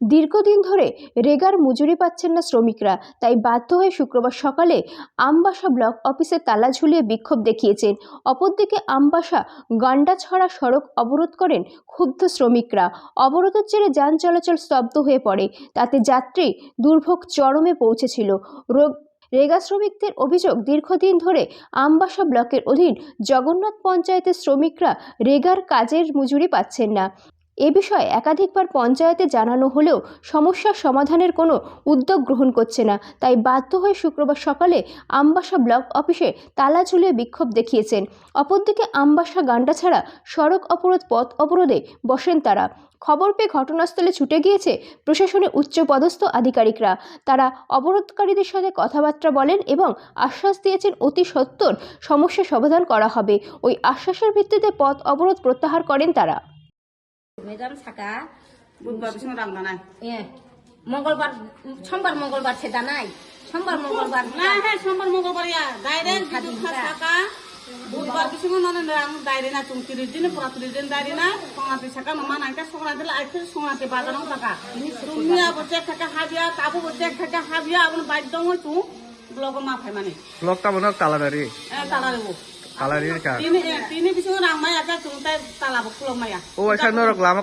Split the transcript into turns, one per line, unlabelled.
দীর্ঘদিন ধরে রেগার মজুরি পাচ্ছেন না শ্রমিকরা, তাই বাধ্য হয়ে শুক্রবার সকালে আমবাসা ব্লক অফিসে তালা ঝুলিয়ে বিক্ষোভ দেখিয়েছেন। অপরদিকে আমবাসা গান্ডাছড়া সড়ক অবরোধ করেন ক্ষুব্ধ শ্রমিকরা। অবরোধের জেরে যান চলাচল স্তব্ধ হয়ে পড়ে। তাতে যাত্রী দুর্ভোগ চরমে পৌঁছেছিল। রোগ রেগা শ্রমিকদের অভিযোগ, দীর্ঘদিন ধরে আমবাসা ব্লকের অধীন জগন্নাথ পঞ্চায়েতের শ্রমিকরা রেগার কাজের মজুরি পাচ্ছেন না। এ বিষয়ে একাধিকবার পঞ্চায়েতে জানানো হলেও সমস্যার সমাধানের কোনো উদ্যোগ গ্রহণ করছে না। তাই বাধ্য হয়ে শুক্রবার সকালে আমবাসা ব্লক অফিসে তালা ঝুলিয়ে বিক্ষোভ দেখিয়েছেন। অপরদিকে আমবাসা গান্ডা ছাড়া সড়ক অবরোধ, পথ অবরোধে বসেন তারা। খবর পেয়ে ঘটনাস্থলে ছুটে গিয়েছে প্রশাসনের উচ্চপদস্থ আধিকারিকরা। তারা অবরোধকারীদের সাথে কথাবার্তা বলেন এবং আশ্বাস দিয়েছেন অতি সত্বর সমস্যা সমাধান করা হবে। ওই আশ্বাসের ভিত্তিতে পথ অবরোধ প্রত্যাহার করেন তারা।
মেজাম থাকা
বুধবার বিষ্ণু রাম দানাই
এ মঙ্গলবার সোমবার মঙ্গলবার সেটা নাই। সোমবার মঙ্গলবার
না হ্যাঁ সোমবার মঙ্গলবার ইয়া ডাইরেক্ট।
থাকা
বুধবার বিষ্ণু নন রাম ডাইরে না তুমি তিরিশ দিন পুরা তিরিশ দিন ডাইরে না সংক্রান্তি থাকা মামা নাইকা সংক্রান্তি আইছে সংক্রান্তি বাজানো থাকা তুমি বচে থাকা হাবিয়া তাবু বচে থাকা হাবিয়া আপন বাধ্য হই তু ব্লগ মাফাই মানে।
লকটা মনে হয় তালাদারি তালারির কাজ
তিনি এ, তিনি বিষ্ণু রাম মায়া কা তুমি তাই তালা বকুল মায়া
ও এখানে নরক লামা